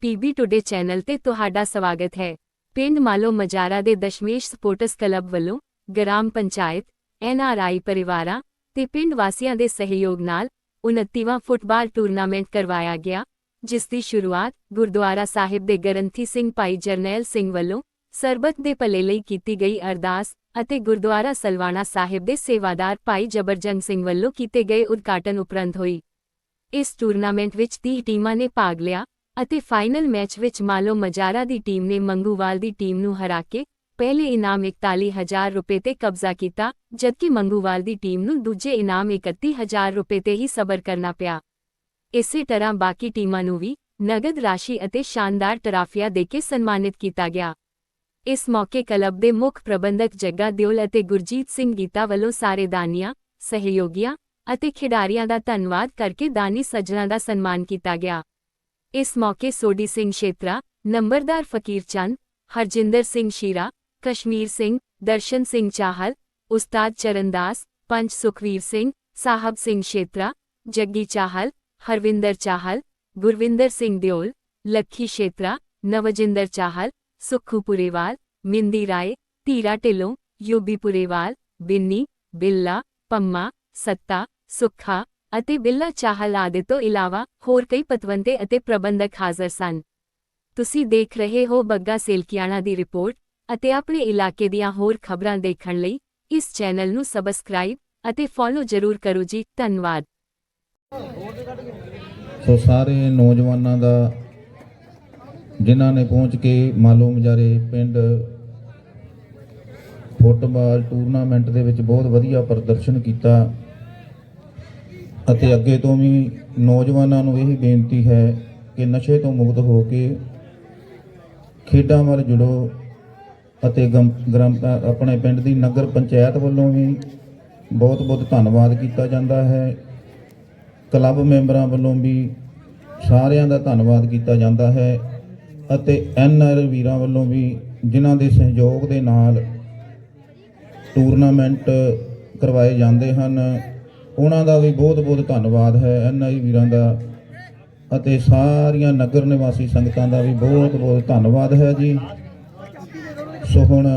PB today channel ਤੇ ਤੁਹਾਡਾ ਸਵਾਗਤ ਹੈ। ਪਿੰਡ ਮਾਲੋ ਮਜਾਰਾ ਦੇ ਦਸ਼ਮੇਸ਼ ਸਪੋਰਟਸ ਕਲੱਬ ਵੱਲੋਂ ਗ੍ਰਾਮ ਪੰਚਾਇਤ ਐਨਆਰਆਈ ਪਰਿਵਾਰਾਂ ਤੇ ਪਿੰਡ ਵਾਸੀਆਂ ਦੇ ਸਹਿਯੋਗ ਨਾਲ 29ਵਾਂ ਫੁੱਟਬਾਲ ਟੂਰਨਾਮੈਂਟ ਕਰਵਾਇਆ ਗਿਆ, ਜਿਸ ਦੀ ਸ਼ੁਰੂਆਤ ਗੁਰਦੁਆਰਾ ਸਾਹਿਬ ਦੇ ਗ੍ਰੰਥੀ ਸਿੰਘ ਭਾਈ ਜਰਨੈਲ ਸਿੰਘ ਵੱਲੋਂ ਸਰਬਤ ਦੇ ਭਲੇ ਲਈ ਕੀਤੀ ਗਈ ਅਰਦਾਸ ਅਤੇ ਗੁਰਦੁਆਰਾ ਸਲਵਾਣਾ ਸਾਹਿਬ ਦੇ ਸੇਵਾਦਾਰ ਭਾਈ ਜਬਰਜੰਗ ਸਿੰਘ ਵੱਲੋਂ ਕੀਤੇ ਗਏ ਉਦਘਾਟਨ ਉਪਰੰਤ ਹੋਈ। ਇਸ ਟੂਰਨਾਮੈਂਟ ਵਿੱਚ 30 ਟੀਮਾਂ ਨੇ ਭਾਗ ਲਿਆ ਅਤੇ ਫਾਈਨਲ ਮੈਚ ਵਿੱਚ ਮਾਲੋ ਮਜਾਰਾ ਦੀ ਟੀਮ ਨੇ ਮੰਗੂਵਾਲ ਦੀ ਟੀਮ ਨੂੰ ਹਰਾ ਕੇ ਪਹਿਲੇ ਇਨਾਮ 41000 ਰੁਪਏ ਤੇ ਕਬਜ਼ਾ ਕੀਤਾ, ਜਦਕਿ ਮੰਗੂਵਾਲ ਦੀ ਟੀਮ ਨੂੰ ਦੂਜੇ ਇਨਾਮ 31000 ਰੁਪਏ ਤੇ ਹੀ ਸਬਰ ਕਰਨਾ ਪਿਆ। ਇਸੇ ਤਰ੍ਹਾਂ ਬਾਕੀ ਟੀਮਾਂ ਨੂੰ ਵੀ ਨਗਦ ਰਾਸ਼ੀ ਅਤੇ ਸ਼ਾਨਦਾਰ ਟਰਾਫੀਆਂ ਦੇ ਕੇ ਸਨਮਾਨਿਤ ਕੀਤਾ ਗਿਆ। ਇਸ ਮੌਕੇ ਕਲੱਬ ਦੇ ਮੁੱਖ ਪ੍ਰਬੰਧਕ ਜੱਗਾ ਦਿਓਲ ਅਤੇ ਗੁਰਜੀਤ ਸਿੰਘ ਗੀਤਾ ਵੱਲੋਂ ਸਾਰੇ ਦਾਨੀਆਂ, ਸਹਿਯੋਗੀਆਂ ਅਤੇ ਖਿਡਾਰੀਆਂ ਦਾ ਧੰਨਵਾਦ ਕਰਕੇ ਦਾਨੀ ਸੱਜਣਾ ਦਾ ਸਨਮਾਨ ਕੀਤਾ ਗਿਆ। इस मौके सोडी सिंह क्षेत्रा, नंबरदार फकीर चंद, हरजिंदर सिंह शीरा, कश्मीर सिंह, दर्शन सिंह चाहल, उस्ताद चरणदास पंच सुखवीर सिंह, साहब सिंह क्षेत्रा, जग्गी चाहल, हरविंदर चाहल, गुरविंदर सिंह देओल लखी क्षेत्रा, नवजिंदर चाहल सुखू पुरेवाल, मिंदी राय, तीरा ढिलों यूबी पुरेवाल, बिन्नी, बिल्ला, पम्मा, सत्ता सुखा ਅਤੇ ਬਿੱਲਾ ਚਾਹਲ ਆਦਿ ਤੋਂ ਇਲਾਵਾ ਹੋਰ ਕਈ ਪਤਵੰਤੇ ਅਤੇ ਪ੍ਰਬੰਧਕ ਹਾਜ਼ਰ ਸਨ। ਤੁਸੀਂ ਦੇਖ ਰਹੇ ਹੋ ਬੱਗਾ ਸੇਲਕੀਆਣਾ ਦੀ ਰਿਪੋਰਟ ਅਤੇ ਆਪਣੇ ਇਲਾਕੇ ਦੀਆਂ ਹੋਰ ਖਬਰਾਂ ਦੇਖਣ ਲਈ ਇਸ ਚੈਨਲ ਨੂੰ ਸਬਸਕ੍ਰਾਈਬ ਅਤੇ ਫੋਲੋ ਜ਼ਰੂਰ ਕਰੋ ਜੀ, ਧੰਨਵਾਦ। ਸੋ ਸਾਰੇ ਨੌਜਵਾਨਾਂ ਦਾ, ਜਿਨ੍ਹਾਂ ਨੇ ਪਹੁੰਚ ਕੇ ਮਾਲੋ ਮਜਾਰੇ ਪਿੰਡ ਫੁੱਟਬਾਲ ਟੂਰਨਾਮੈਂਟ ਦੇ ਵਿੱਚ ਬਹੁਤ ਵਧੀਆ ਪ੍ਰਦਰਸ਼ਨ ਕੀਤਾ। ਅਤੇ ਅੱਗੇ ਤੋਂ ਵੀ ਨੌਜਵਾਨਾਂ ਨੂੰ ਇਹ ਬੇਨਤੀ ਹੈ ਕਿ ਨਸ਼ੇ ਤੋਂ ਮੁਕਤ ਹੋ ਕੇ ਖੇਡਾਂ ਵੱਲ ਜੁੜੋ ਅਤੇ ਗਮ- ਗ੍ਰਾਮ, ਆਪਣੇ ਪਿੰਡ ਦੀ ਨਗਰ ਪੰਚਾਇਤ ਵੱਲੋਂ ਵੀ ਬਹੁਤ ਬਹੁਤ ਧੰਨਵਾਦ ਕੀਤਾ ਜਾਂਦਾ ਹੈ। ਕਲੱਬ ਮੈਂਬਰਾਂ ਵੱਲੋਂ ਵੀ ਸਾਰਿਆਂ ਦਾ ਧੰਨਵਾਦ ਕੀਤਾ ਜਾਂਦਾ ਹੈ ਅਤੇ ਐਨਆਰ ਵੀਰਾਂ ਵੱਲੋਂ ਵੀ ਜਿਨ੍ਹਾਂ ਦੇ ਸਹਿਯੋਗ ਦੇ ਨਾਲ ਟੂਰਨਾਮੈਂਟ ਕਰਵਾਏ ਜਾਂਦੇ ਹਨ। ਉਹਨਾਂ ਦਾ ਵੀ ਬਹੁਤ-ਬਹੁਤ ਧੰਨਵਾਦ ਹੈ ਐਨਆਈ ਵੀਰਾਂ ਦਾ ਅਤੇ ਸਾਰੀਆਂ ਨਗਰ ਨਿਵਾਸੀ ਸੰਗਤਾਂ ਦਾ ਵੀ ਬਹੁਤ-ਬਹੁਤ ਧੰਨਵਾਦ ਹੈ ਜੀ। ਸੋ ਹੁਣ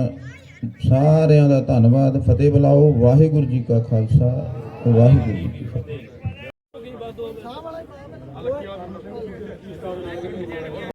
ਸਾਰਿਆਂ ਦਾ ਧੰਨਵਾਦ, ਫਤਿਹ ਬੁਲਾਓ, ਵਾਹਿਗੁਰੂ ਜੀ ਕਾ ਖਾਲਸਾ, ਵਾਹਿਗੁਰੂ ਜੀ ਕੀ ਫਤਿਹ।